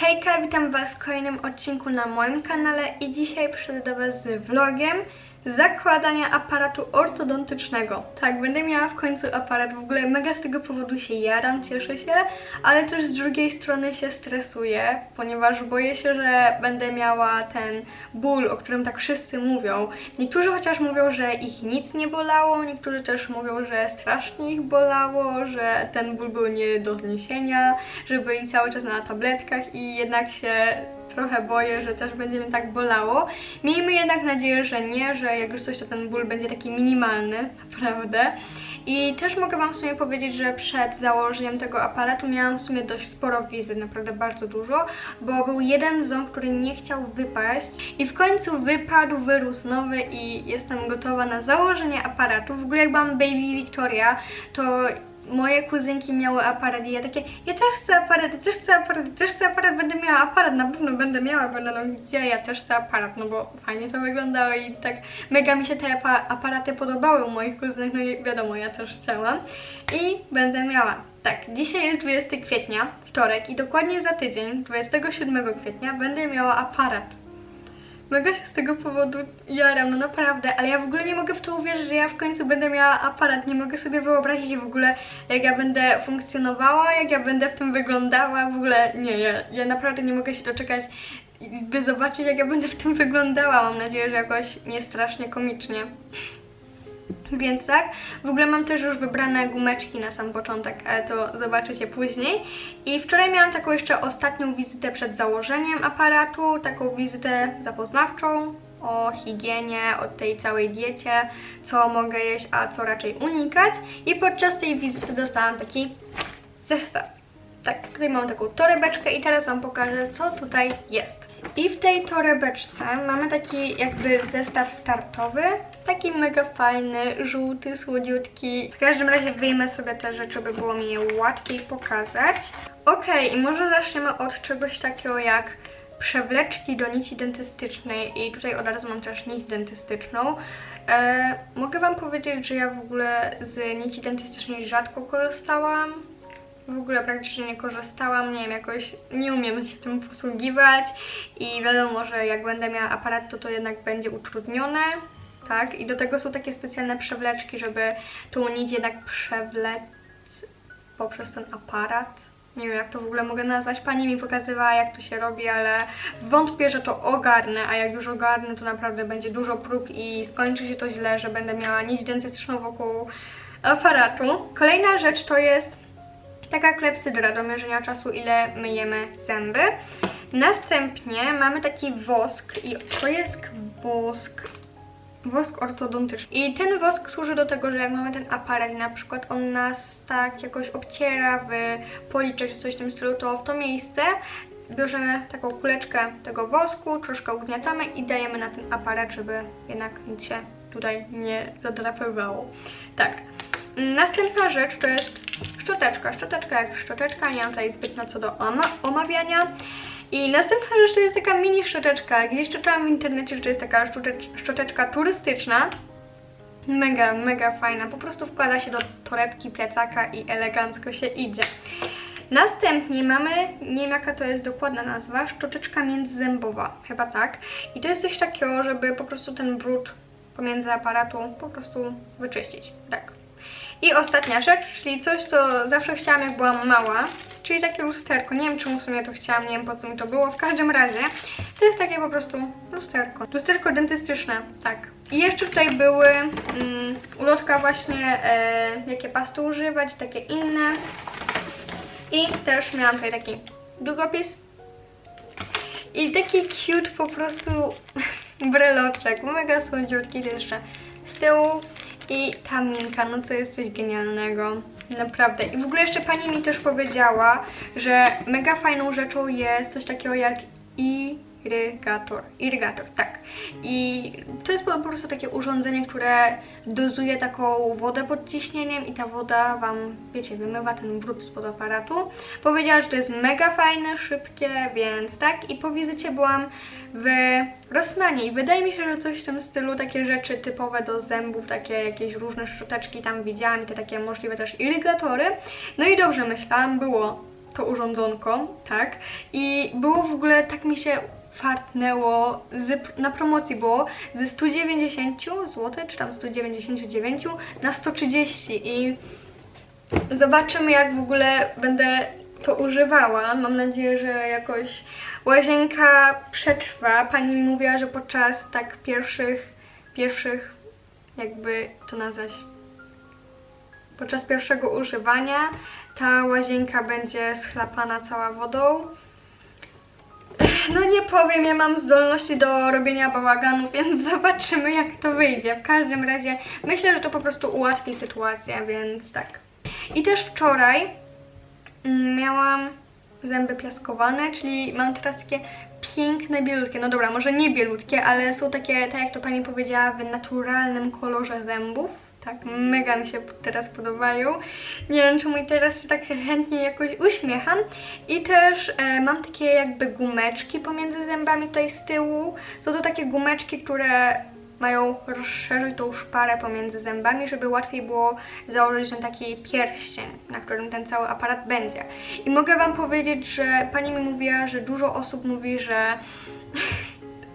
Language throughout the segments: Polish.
Hejka, witam Was w kolejnym odcinku na moim kanale i dzisiaj przyszedł do Was z vlogiem zakładania aparatu ortodontycznego. Tak, będę miała w końcu aparat, w ogóle mega z tego powodu się jaram, cieszę się, ale też z drugiej strony się stresuję, ponieważ boję się, że będę miała ten ból, o którym tak wszyscy mówią. Niektórzy chociaż mówią, że ich nic nie bolało, niektórzy też mówią, że strasznie ich bolało, że ten ból był nie do zniesienia, że byli cały czas na tabletkach i jednak się trochę boję, że też będzie mnie tak bolało. Miejmy jednak nadzieję, że nie, że jak już coś, to ten ból będzie taki minimalny, naprawdę. I też mogę Wam w sumie powiedzieć, że przed założeniem tego aparatu miałam w sumie dość sporo wizyt, naprawdę bardzo dużo, bo był jeden ząb, który nie chciał wypaść i w końcu wypadł, wyrósł nowy i jestem gotowa na założenie aparatu. W ogóle jak byłam Baby Victoria, to moje kuzynki miały aparat i ja takie, ja też chcę aparat, ja też chcę aparat, ja też chcę aparat, będę miała aparat, na pewno będę miała, będę no gdzie ja też chcę aparat, no bo fajnie to wyglądało i tak mega mi się te apa- aparaty podobały u moich kuzynek, no i wiadomo, ja też chciałam i będę miała. Tak, dzisiaj jest 20 kwietnia, wtorek i dokładnie za tydzień, 27 kwietnia będę miała aparat. Mega się z tego powodu jaram, no naprawdę, ale ja w ogóle nie mogę w to uwierzyć, że ja w końcu będę miała aparat, nie mogę sobie wyobrazić w ogóle, jak ja będę funkcjonowała, jak ja będę w tym wyglądała, w ogóle nie, ja, ja naprawdę nie mogę się doczekać, by zobaczyć, jak ja będę w tym wyglądała, mam nadzieję, że jakoś nie strasznie komicznie. Więc tak, w ogóle mam też już wybrane gumeczki na sam początek, ale to zobaczycie później. I wczoraj miałam taką jeszcze ostatnią wizytę przed założeniem aparatu, taką wizytę zapoznawczą o higienie, o tej całej diecie, co mogę jeść, a co raczej unikać. I podczas tej wizyty dostałam taki zestaw. Tak, tutaj mam taką torebeczkę i teraz Wam pokażę, co tutaj jest. I w tej torebeczce mamy taki jakby zestaw startowy, taki mega fajny, żółty, słodziutki. W każdym razie wyjmę sobie te rzeczy, by było mi je łatwiej pokazać. Okej, i może zaczniemy od czegoś takiego jak przewleczki do nici dentystycznej i tutaj od razu mam też nić dentystyczną. E, mogę Wam powiedzieć, że ja w ogóle z nici dentystycznej rzadko korzystałam w ogóle praktycznie nie korzystałam, nie wiem, jakoś nie umiem się tym posługiwać i wiadomo, że jak będę miała aparat, to to jednak będzie utrudnione, tak? I do tego są takie specjalne przewleczki, żeby tą nić jednak przewlec poprzez ten aparat. Nie wiem, jak to w ogóle mogę nazwać. Pani mi pokazywała, jak to się robi, ale wątpię, że to ogarnę, a jak już ogarnę, to naprawdę będzie dużo prób i skończy się to źle, że będę miała nić dentystyczną wokół aparatu. Kolejna rzecz to jest taka klepsydra do mierzenia czasu, ile myjemy zęby. Następnie mamy taki wosk i to jest wosk wosk ortodontyczny. I ten wosk służy do tego, że jak mamy ten aparat na przykład on nas tak jakoś obciera w policzek czy coś w tym stylu, to w to miejsce bierzemy taką kuleczkę tego wosku, troszkę ugniatamy i dajemy na ten aparat, żeby jednak nic się tutaj nie zadrapywało. Tak. Następna rzecz to jest szczoteczka. Szczoteczka jak szczoteczka, nie mam tutaj zbytnio co do oma omawiania. I następna rzecz to jest taka mini szczoteczka. Gdzieś czytałam w internecie, że to jest taka szczotecz szczoteczka turystyczna. Mega, mega fajna. Po prostu wkłada się do torebki, plecaka i elegancko się idzie. Następnie mamy, nie wiem jaka to jest dokładna nazwa, szczoteczka międzyzębowa, chyba tak. I to jest coś takiego, żeby po prostu ten brud pomiędzy aparatu po prostu wyczyścić. Tak. I ostatnia rzecz, czyli coś, co zawsze chciałam jak byłam mała, czyli takie lusterko. Nie wiem czemu w sumie to chciałam, nie wiem po co mi to było. W każdym razie to jest takie po prostu lusterko. Lusterko dentystyczne, tak. I jeszcze tutaj były mm, ulotka właśnie, e, jakie pasty używać, takie inne. I też miałam tutaj taki długopis. I taki cute po prostu breloczek, mega słodziutki, to jeszcze z tyłu i ta minka, no to jest coś genialnego. Naprawdę. I w ogóle jeszcze pani mi też powiedziała, że mega fajną rzeczą jest coś takiego jak irygator. Irygator, tak. I to jest po prostu takie urządzenie, które dozuje taką wodę pod ciśnieniem i ta woda Wam, wiecie, wymywa ten brud spod aparatu. Powiedziała, że to jest mega fajne, szybkie, więc tak. I po wizycie byłam w Rossmanie i wydaje mi się, że coś w tym stylu, takie rzeczy typowe do zębów, takie jakieś różne szczoteczki tam widziałam i te takie możliwe też irygatory. No i dobrze myślałam, było to urządzonko, tak? I było w ogóle, tak mi się fartnęło, z, na promocji było ze 190 zł, czy tam 199 na 130 i zobaczymy jak w ogóle będę to używała. Mam nadzieję, że jakoś łazienka przetrwa. Pani mi mówiła, że podczas tak pierwszych, pierwszych, jakby to nazwać, podczas pierwszego używania ta łazienka będzie schlapana cała wodą. No nie powiem, ja mam zdolności do robienia bałaganu, więc zobaczymy jak to wyjdzie. W każdym razie myślę, że to po prostu ułatwi sytuację, więc tak. I też wczoraj mm, miałam zęby piaskowane, czyli mam teraz takie piękne, bielutkie. No dobra, może nie bielutkie, ale są takie, tak jak to pani powiedziała, w naturalnym kolorze zębów. Tak, mega mi się teraz podobają. Nie wiem, czemu i teraz się tak chętnie jakoś uśmiecham. I też e, mam takie jakby gumeczki pomiędzy zębami tutaj z tyłu. Są to takie gumeczki, które mają rozszerzyć tą szparę pomiędzy zębami, żeby łatwiej było założyć ten taki pierścień, na którym ten cały aparat będzie. I mogę Wam powiedzieć, że pani mi mówiła, że dużo osób mówi, że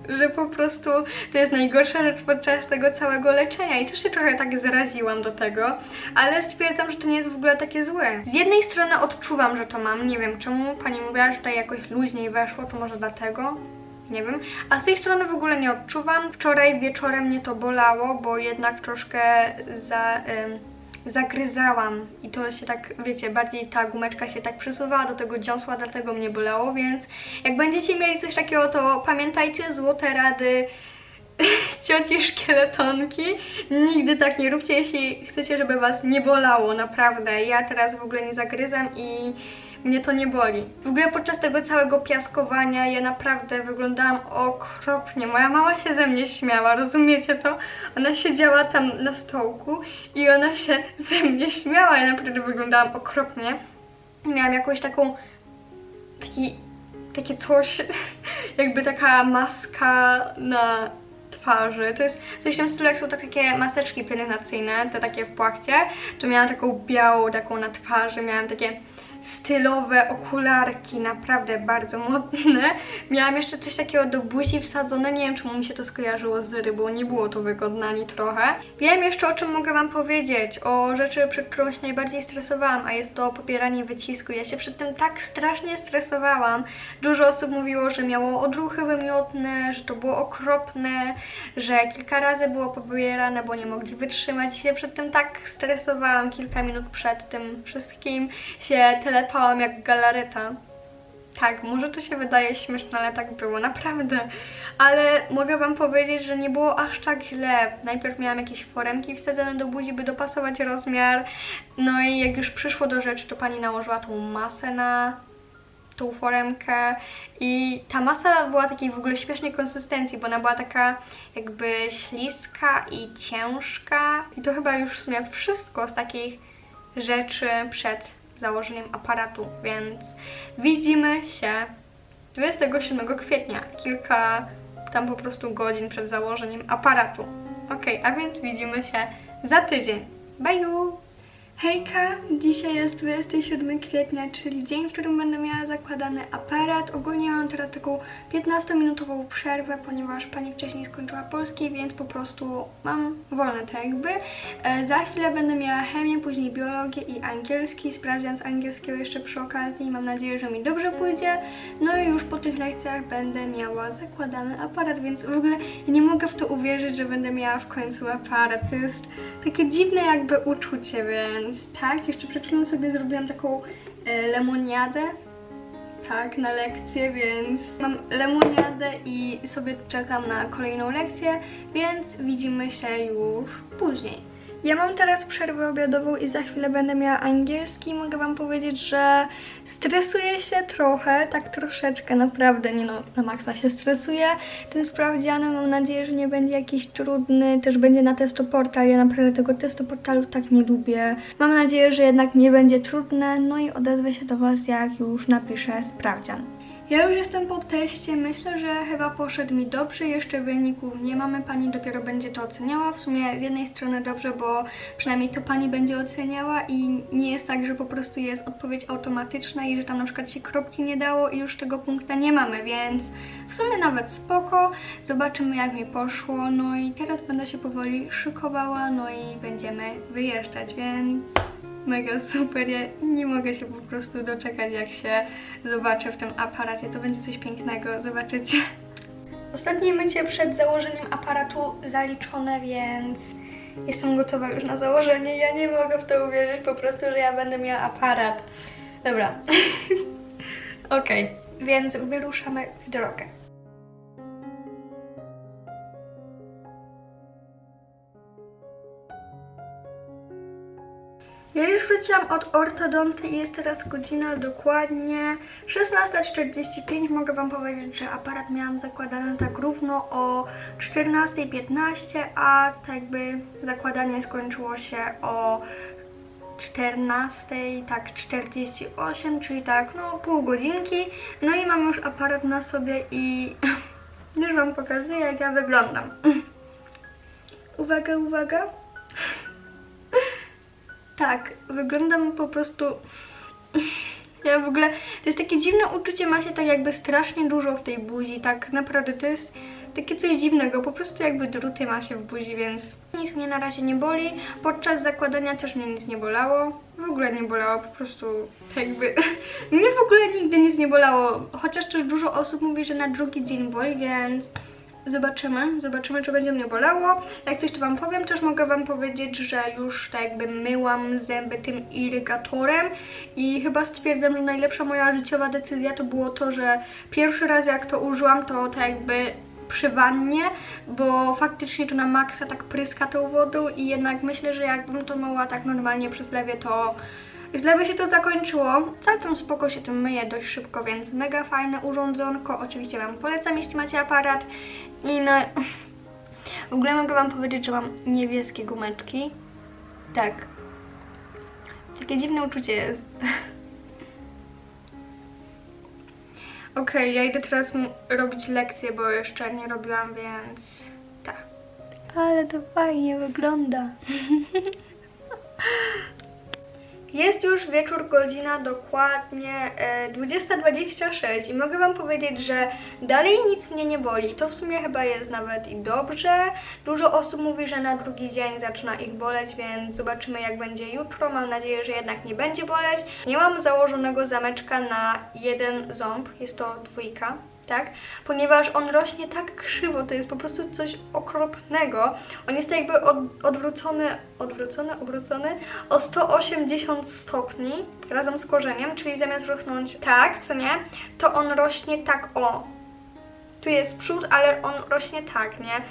że po prostu to jest najgorsza rzecz podczas tego całego leczenia i też się trochę tak zaraziłam do tego, ale stwierdzam, że to nie jest w ogóle takie złe. Z jednej strony odczuwam, że to mam, nie wiem czemu, pani mówiła, że tutaj jakoś luźniej weszło, to może dlatego, nie wiem. A z tej strony w ogóle nie odczuwam. Wczoraj wieczorem mnie to bolało, bo jednak troszkę za... zagryzałam. I to się tak, wiecie, bardziej ta gumeczka się tak przesuwała do tego dziąsła, dlatego mnie bolało, więc jak będziecie mieli coś takiego, to pamiętajcie, złote rady cioci szkieletonki. Nigdy tak nie róbcie, jeśli chcecie, żeby was nie bolało, naprawdę. Ja teraz w ogóle nie zagryzam i mnie to nie boli. W ogóle podczas tego całego piaskowania ja naprawdę wyglądałam okropnie. Moja mama się ze mnie śmiała, rozumiecie to? Ona siedziała tam na stołku i ona się ze mnie śmiała. Ja naprawdę wyglądałam okropnie. Miałam jakąś taką... taki... takie coś... jakby taka maska na twarzy. To jest coś w tym stylu, jak są takie maseczki pielęgnacyjne, te takie w płachcie, to miałam taką białą taką na twarzy, miałam takie stylowe okularki, naprawdę bardzo modne. Miałam jeszcze coś takiego do buzi wsadzone, nie wiem czemu mi się to skojarzyło z rybą, nie było to wygodne ani trochę. Wiem jeszcze o czym mogę Wam powiedzieć, o rzeczy, przed którą się najbardziej stresowałam, a jest to pobieranie wycisku. Ja się przed tym tak strasznie stresowałam. Dużo osób mówiło, że miało odruchy wymiotne, że to było okropne, że kilka razy było pobierane, bo nie mogli wytrzymać. I się przed tym tak stresowałam kilka minut przed tym wszystkim. Się telepałam jak galareta. Tak, może to się wydaje śmieszne, ale tak było, naprawdę. Ale mogę Wam powiedzieć, że nie było aż tak źle. Najpierw miałam jakieś foremki wsadzone do buzi, by dopasować rozmiar. No i jak już przyszło do rzeczy, to pani nałożyła tą masę na tą foremkę i ta masa była takiej w ogóle śmiesznej konsystencji, bo ona była taka jakby śliska i ciężka i to chyba już w sumie wszystko z takich rzeczy przed założeniem aparatu, więc widzimy się 27 kwietnia, kilka tam po prostu godzin przed założeniem aparatu. Ok, a więc widzimy się za tydzień. Bye! Hejka! Dzisiaj jest 27 kwietnia, czyli dzień, w którym będę miała zakładany aparat. Ogólnie mam teraz taką 15-minutową przerwę, ponieważ pani wcześniej skończyła polski, więc po prostu mam wolne tak jakby. E, za chwilę będę miała chemię, później biologię i angielski. Sprawdzian z angielskiego jeszcze przy okazji. Mam nadzieję, że mi dobrze pójdzie. No i już po tych lekcjach będę miała zakładany aparat, więc w ogóle nie mogę w to uwierzyć, że będę miała w końcu aparat. To jest takie dziwne jakby uczucie, więc tak, jeszcze przed chwilą sobie zrobiłam taką e, lemoniadę, tak, na lekcję, więc mam lemoniadę i sobie czekam na kolejną lekcję, więc widzimy się już później. Ja mam teraz przerwę obiadową i za chwilę będę miała angielski. Mogę Wam powiedzieć, że stresuję się trochę, tak troszeczkę, naprawdę, nie no, na maksa się stresuję. Tym sprawdzianem mam nadzieję, że nie będzie jakiś trudny, też będzie na testoportal. Ja naprawdę tego testoportalu tak nie lubię. Mam nadzieję, że jednak nie będzie trudne, no i odezwę się do Was, jak już napiszę sprawdzian. Ja już jestem po teście, myślę, że chyba poszedł mi dobrze, jeszcze wyników nie mamy, pani dopiero będzie to oceniała. W sumie z jednej strony dobrze, bo przynajmniej to pani będzie oceniała i nie jest tak, że po prostu jest odpowiedź automatyczna i że tam na przykład się kropki nie dało i już tego punkta nie mamy, więc w sumie nawet spoko. Zobaczymy jak mi poszło, no i teraz będę się powoli szykowała, no i będziemy wyjeżdżać, więc mega super. Ja nie mogę się po prostu doczekać, jak się zobaczę w tym aparacie. To będzie coś pięknego, zobaczycie. Ostatnie mycie przed założeniem aparatu zaliczone, więc jestem gotowa już na założenie. Ja nie mogę w to uwierzyć, po prostu, że ja będę miała aparat. Dobra. Okej, więc wyruszamy w drogę. Wróciłam od ortodonty i jest teraz godzina dokładnie 16.45. Mogę Wam powiedzieć, że aparat miałam zakładany tak równo o 14.15, a tak jakby zakładanie skończyło się o 14, tak 48, czyli tak no pół godzinki. No i mam już aparat na sobie i już Wam pokazuję jak ja wyglądam. Uwaga, uwaga. Tak, wyglądam po prostu. Ja w ogóle. To jest takie dziwne uczucie, ma się tak jakby strasznie dużo w tej buzi. Tak naprawdę to jest takie coś dziwnego. Po prostu jakby druty ma się w buzi, więc nic mnie na razie nie boli. Podczas zakładania też mnie nic nie bolało. W ogóle nie bolało, po prostu jakby. mnie w ogóle nigdy nic nie bolało. Chociaż też dużo osób mówi, że na drugi dzień boli, więc. Zobaczymy, zobaczymy, czy będzie mnie bolało. Jak coś to Wam powiem, też mogę Wam powiedzieć, że już tak jakby myłam zęby tym irygatorem i chyba stwierdzam, że najlepsza moja życiowa decyzja to było to, że pierwszy raz jak to użyłam, to tak jakby przy wannie, bo faktycznie to na maksa tak pryska tą wodą i jednak myślę, że jakbym to myła tak normalnie przez lewie, to Źle by się to zakończyło. Całkiem spoko się tym myje dość szybko, więc mega fajne urządzonko. Oczywiście Wam polecam, jeśli macie aparat. I no... W ogóle mogę Wam powiedzieć, że mam niebieskie gumeczki. Tak. Takie dziwne uczucie jest. Okej, ja idę teraz robić lekcję, bo jeszcze nie robiłam, więc... Tak. Ale to fajnie wygląda. Jest już wieczór, godzina dokładnie e, 20.26 i mogę Wam powiedzieć, że dalej nic mnie nie boli. To w sumie chyba jest nawet i dobrze. Dużo osób mówi, że na drugi dzień zaczyna ich boleć, więc zobaczymy jak będzie jutro. Mam nadzieję, że jednak nie będzie boleć. Nie mam założonego zameczka na jeden ząb, jest to dwójka tak? Ponieważ on rośnie tak krzywo, to jest po prostu coś okropnego. On jest jakby od, odwrócony, odwrócony, obrócony o 180 stopni razem z korzeniem, czyli zamiast rosnąć tak, co nie, to on rośnie tak o. Tu jest przód, ale on rośnie tak, nie?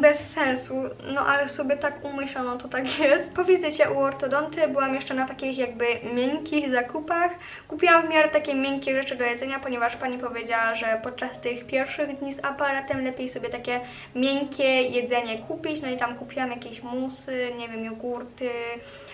Bez sensu, no ale sobie tak umyślono, to tak jest. Po wizycie u ortodonty byłam jeszcze na takich jakby miękkich zakupach. Kupiłam w miarę takie miękkie rzeczy do jedzenia, ponieważ pani powiedziała, że podczas tych pierwszych dni z aparatem lepiej sobie takie miękkie jedzenie kupić. No i tam kupiłam jakieś musy, nie wiem, jogurty.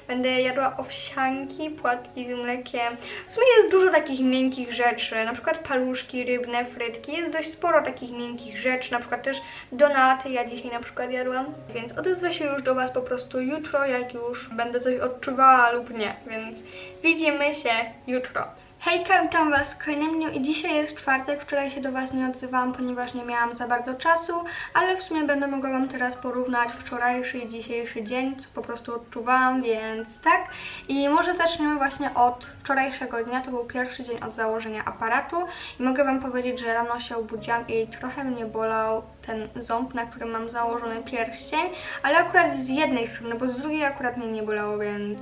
Będę jadła owsianki, płatki z mlekiem. W sumie jest dużo takich miękkich rzeczy, na przykład paluszki rybne, frytki. Jest dość sporo takich miękkich rzeczy, na przykład też donaty. Ja na przykład jadłam, więc odezwę się już do Was po prostu jutro, jak już będę coś odczuwała lub nie, więc widzimy się jutro. Hejka, witam Was w kolejnym dniu i dzisiaj jest czwartek, wczoraj się do Was nie odzywałam, ponieważ nie miałam za bardzo czasu, ale w sumie będę mogła Wam teraz porównać wczorajszy i dzisiejszy dzień, co po prostu odczuwałam, więc tak. I może zaczniemy właśnie od wczorajszego dnia, to był pierwszy dzień od założenia aparatu i mogę Wam powiedzieć, że rano się obudziłam i trochę mnie bolał ten ząb, na którym mam założony pierścień, ale akurat z jednej strony, bo z drugiej akurat mnie nie bolało, więc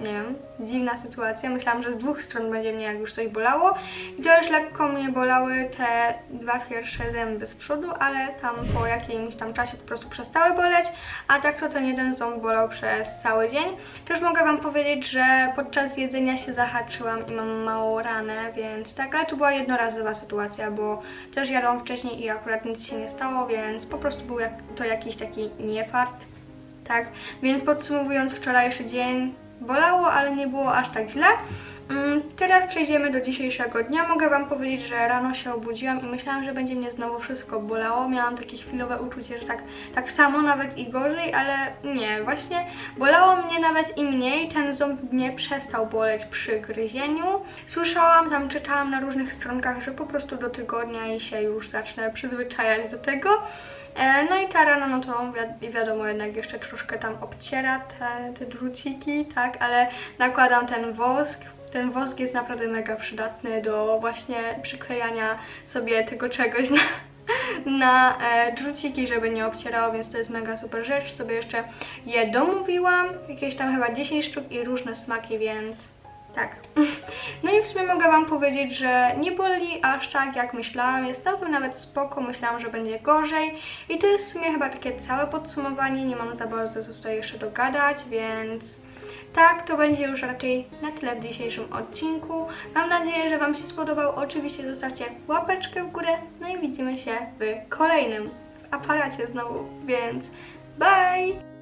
nie wiem, dziwna sytuacja. Myślałam, że z dwóch stron będzie mnie jak już coś bolało. I to już lekko mnie bolały te dwa pierwsze zęby z przodu, ale tam po jakimś tam czasie po prostu przestały boleć, a tak to ten jeden ząb bolał przez cały dzień. Też mogę Wam powiedzieć, że podczas jedzenia się zahaczyłam i mam małą ranę, więc tak, ale to była jednorazowa sytuacja, bo też jadłam wcześniej i akurat nic się nie stało, więc po prostu był to jakiś taki niefart. Tak, więc podsumowując wczorajszy dzień, bolało, ale nie było aż tak źle. Mm, Teraz przejdziemy do dzisiejszego dnia. Mogę Wam powiedzieć, że rano się obudziłam i myślałam, że będzie mnie znowu wszystko bolało. Miałam takie chwilowe uczucie, że tak, tak samo, nawet i gorzej, ale nie, właśnie bolało mnie nawet i mniej. Ten ząb nie przestał boleć przy gryzieniu. Słyszałam, tam czytałam na różnych stronkach, że po prostu do tygodnia i się już zacznę przyzwyczajać do tego. E, No i ta rana, no to wi- wiadomo, jednak jeszcze troszkę tam obciera te, te druciki, tak, ale nakładam ten wosk. Ten wosk jest naprawdę mega przydatny do właśnie przyklejania sobie tego czegoś na, na e, druciki, żeby nie obcierało, więc to jest mega super rzecz. Sobie jeszcze je domówiłam, jakieś tam chyba 10 sztuk i różne smaki, więc tak. No i w sumie mogę Wam powiedzieć, że nie boli aż tak jak myślałam, jest całkiem nawet spoko, myślałam, że będzie gorzej i to jest w sumie chyba takie całe podsumowanie, nie mam za bardzo co tutaj jeszcze dogadać, więc tak, to będzie już raczej na tyle w dzisiejszym odcinku. Mam nadzieję, że Wam się spodobał, oczywiście zostawcie łapeczkę w górę, no i widzimy się w kolejnym aparacie znowu, więc bye!